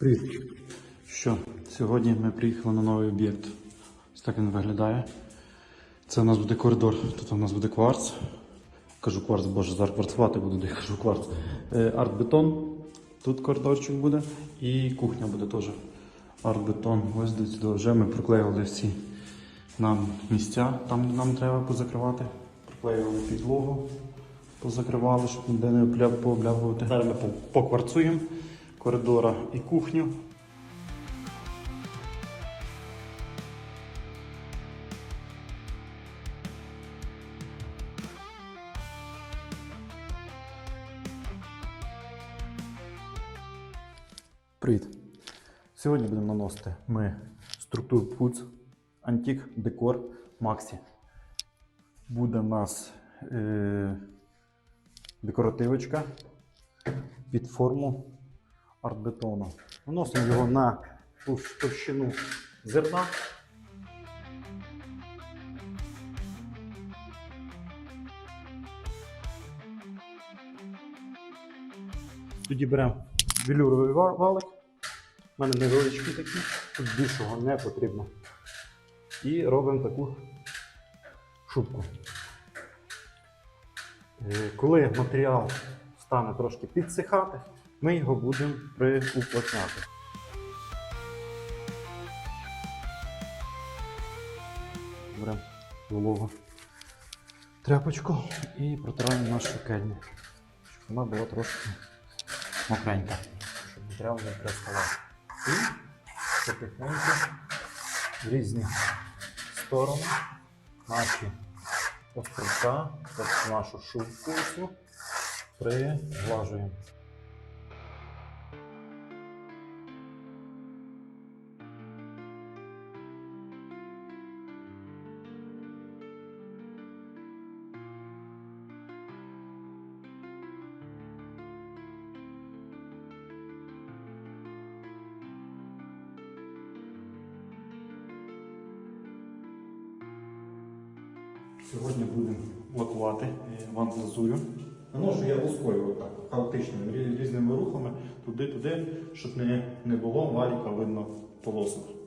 Привіт. Що, сьогодні ми приїхали на новий об'єкт. Ось так він виглядає. Це у нас буде коридор, тут у нас буде кварц. Кажу кварц, боже, зараз кварцувати буду, де я кажу кварц. Е, Арт-бетон. Тут коридорчик буде. І кухня буде теж. Арт-бетон. Ось до сюди вже ми приклеїли всі нам місця, там де нам треба позакривати. Приклеювали підлогу, позакривали, щоб ніде не обля- пооблявувати. Зараз ми покварцуємо коридора і кухню. Привіт! Сьогодні будемо наносити ми структуру Puts Antique Decor Maxi. Буде у нас е- декоративочка під форму артбетону. Наносимо його на товщ- товщину зерна. Тоді беремо велюровий валик. У мене невеличкий такий, тут більшого не потрібно. І робимо таку шубку. Е, Коли матеріал стане трошки підсихати, ми його будемо приуплотняти. Беремо вологу тряпочку і протираємо нашу кельню, щоб вона була трошки мокренька, щоб матеріал не приставав. І потихеньку в різні сторони наші острівка, тобто нашу шубку приглажуємо. Сьогодні будемо лакувати е, ванглазурю. Наношу я лускою отак, хаотичними різними рухами туди-туди, щоб не, було валіка видно полосок.